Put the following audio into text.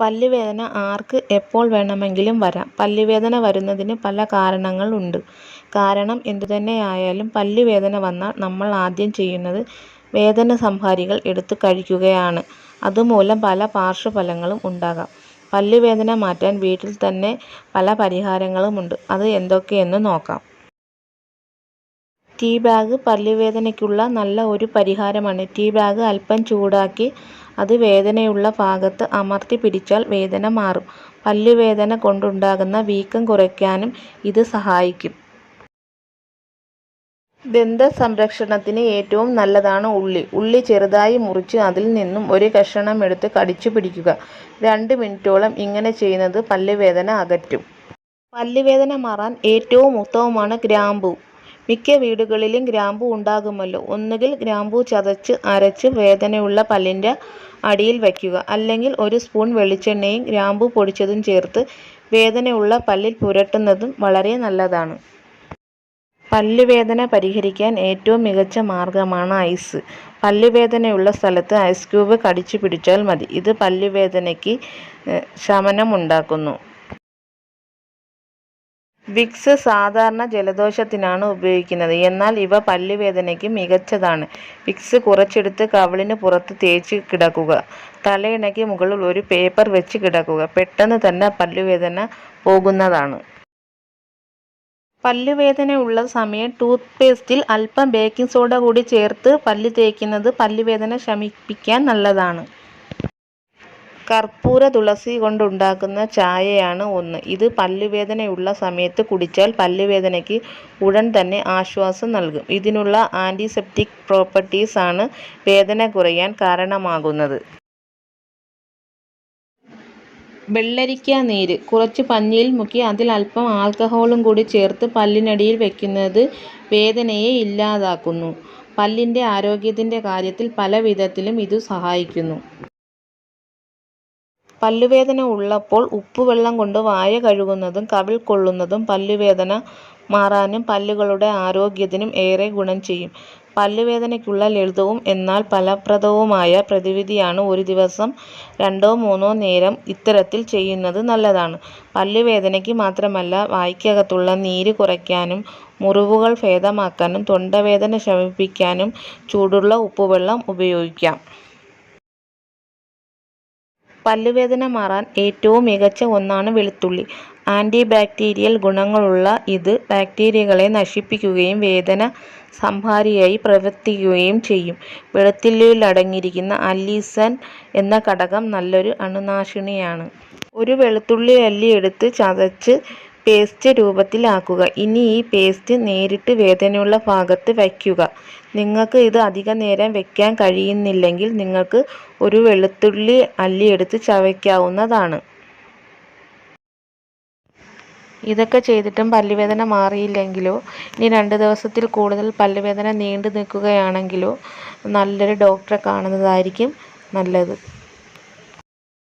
പല്ലുവേദന ആർക്ക് എപ്പോൾ വേണമെങ്കിലും വരാം. പല്ലുവേദന വരുന്നതിന് പല കാരണങ്ങൾ ഉണ്ട്. കാരണം എന്തുതന്നെയായാലും പല്ലുവേദന വന്നാൽ നമ്മൾ ആദ്യം ചെയ്യുന്നത് വേദന സംഹാരികൾ എടുത്ത് കഴിക്കുകയാണ്. അതുമൂലം പല പാർശ്വഫലങ്ങളും ഉണ്ടാകാം. പല്ലുവേദന മാറ്റാൻ വീട്ടിൽ തന്നെ പല പരിഹാരങ്ങളുമുണ്ട്. അത് എന്തൊക്കെയെന്ന് നോക്കാം. ടീ ബാഗ് പല്ലുവേദനയ്ക്കുള്ള നല്ല ഒരു പരിഹാരമാണ്. ടീ ബാഗ് അല്പം ചൂടാക്കി അത് വേദനയുള്ള ഭാഗത്ത് അമർത്തി പിടിച്ചാൽ വേദന മാറും. പല്ലുവേദന കൊണ്ടുണ്ടാകുന്ന വീക്കം കുറയ്ക്കാനും ഇത് സഹായിക്കും. ദന്തസംരക്ഷണത്തിന് ഏറ്റവും നല്ലതാണ് ഉള്ളി. ഉള്ളി ചെറുതായി മുറിച്ച് അതിൽ നിന്നും ഒരു കഷണം കഷണമെടുത്ത് കടിച്ചു പിടിക്കുക. രണ്ട് മിനിറ്റോളം ഇങ്ങനെ ചെയ്യുന്നത് പല്ലുവേദന അകറ്റും. പല്ലുവേദന മാറാൻ ഏറ്റവും ഉത്തമമാണ് ഗ്രാമ്പൂ. മിക്ക വീടുകളിലും ഗ്രാമ്പു ഉണ്ടാകുമല്ലോ. ഒന്നുകിൽ ഗ്രാമ്പു ചതച്ച് അരച്ച് വേദനയുള്ള പല്ലിന്റെ അടിയിൽ വയ്ക്കുക. അല്ലെങ്കിൽ ഒരു സ്പൂൺ വെളിച്ചെണ്ണയും ഗ്രാമ്പു പൊടിച്ചതും ചേർത്ത് വേദനയുള്ള പല്ലിൽ പുരട്ടുന്നതും വളരെ നല്ലതാണ്. പല്ലുവേദന പരിഹരിക്കാൻ ഏറ്റവും മികച്ച മാർഗമാണ് ഐസ്. പല്ലുവേദനയുള്ള സ്ഥലത്ത് ഐസ് ക്യൂബ് കടിച്ചു പിടിച്ചാൽ മതി. ഇത് പല്ലുവേദനയ്ക്ക് ശമനമുണ്ടാക്കുന്നു. വിക്സ് സാധാരണ ജലദോഷത്തിനാണ് ഉപയോഗിക്കുന്നത്. എന്നാൽ ഇവ പല്ലുവേദനയ്ക്ക് മികച്ചതാണ്. വിക്സ് കുറച്ചെടുത്ത് കവിളിന് പുറത്ത് തേച്ച് കിടക്കുക. തലയിണയ്ക്ക് മുകളിൽ ഒരു പേപ്പർ വെച്ച് കിടക്കുക. പെട്ടെന്ന് തന്നെ പല്ലുവേദന പോകുന്നതാണ്. പല്ലുവേദന ഉള്ള സമയം ടൂത്ത് പേസ്റ്റിൽ അല്പം ബേക്കിംഗ് സോഡ കൂടി ചേർത്ത് പല്ല് തേക്കുന്നത് പല്ലുവേദന ശമിപ്പിക്കാൻ നല്ലതാണ്. കർപ്പൂര തുളസി കൊണ്ടുണ്ടാക്കുന്ന ചായയാണ് ഒന്ന്. ഇത് പല്ലുവേദനയുള്ള സമയത്ത് കുടിച്ചാൽ പല്ലുവേദനയ്ക്ക് ഉടൻ തന്നെ ആശ്വാസം നൽകും. ഇതിനുള്ള ആന്റിസെപ്റ്റിക് പ്രോപ്പർട്ടീസ് ആണ് വേദന കുറയാൻ കാരണമാകുന്നത്. വെള്ളരിക്ക നീര് കുറച്ച് പഞ്ഞിയിൽ മുക്കി അതിൽ അല്പം ആൽക്കഹോളും കൂടി ചേർത്ത് പല്ലിനടിയിൽ വയ്ക്കുന്നത് വേദനയെ ഇല്ലാതാക്കുന്നു. പല്ലിന്റെ ആരോഗ്യത്തിന്റെ കാര്യത്തിൽ പല വിധത്തിലും ഇത് സഹായിക്കുന്നു. പല്ലുവേദന ഉള്ളപ്പോൾ ഉപ്പുവെള്ളം കൊണ്ട് വായ കഴുകുന്നതും കവിൾ കൊള്ളുന്നതും പല്ലുവേദന മാറാനും പല്ലുകളുടെ ആരോഗ്യത്തിനും ഏറെ ഗുണം ചെയ്യും. പല്ലുവേദനയ്ക്കുള്ള ലളിതവും എന്നാൽ ഫലപ്രദവുമായ പ്രതിവിധിയാണ് ഒരു ദിവസം രണ്ടോ മൂന്നോ നേരം ഇത്തരത്തിൽ ചെയ്യുന്നത് നല്ലതാണ്. പല്ലുവേദനയ്ക്ക് മാത്രമല്ല വായ്ക്കകത്തുള്ള നീര് കുറയ്ക്കാനും മുറിവുകൾ ഭേദമാക്കാനും തൊണ്ടവേദന ശമിപ്പിക്കാനും ചൂടുള്ള ഉപ്പുവെള്ളം ഉപയോഗിക്കാം. പല്ലുവേദന മാറാൻ ഏറ്റവും മികച്ച ഒന്നാണ് വെളുത്തുള്ളി. ആന്റിബാക്ടീരിയൽ ഗുണങ്ങളുള്ള ഇത് ബാക്ടീരിയകളെ നശിപ്പിക്കുകയും വേദന സംഹാരിയായി പ്രവർത്തിക്കുകയും ചെയ്യും. വെളുത്തുള്ളിയിൽ അടങ്ങിയിരിക്കുന്ന അല്ലീസൻ എന്ന ഘടകം നല്ലൊരു അണുനാശിനിയാണ്. ഒരു വെളുത്തുള്ളി അല്ലി എടുത്ത് ചതച്ച് പേസ്റ്റ് രൂപത്തിലാക്കുക ഇനി ഈ പേസ്റ്റ് നേരിട്ട് വേദനയുള്ള ഭാഗത്ത് വയ്ക്കുക. നിങ്ങൾക്ക് ഇത് അധിക നേരം വയ്ക്കാൻ കഴിയുന്നില്ലെങ്കിൽ നിങ്ങൾക്ക് ഒരു വെളുത്തുള്ളി അല്ലി എടുത്ത് ചവയ്ക്കാവുന്നതാണ്. ഇതൊക്കെ ചെയ്തിട്ടും പല്ലുവേദന മാറിയില്ലെങ്കിലോ ഇനി രണ്ട് ദിവസത്തിൽ കൂടുതൽ പല്ലുവേദന നീണ്ടു നിൽക്കുകയാണെങ്കിലോ നല്ലൊരു ഡോക്ടറെ കാണുന്നതായിരിക്കും നല്ലത്.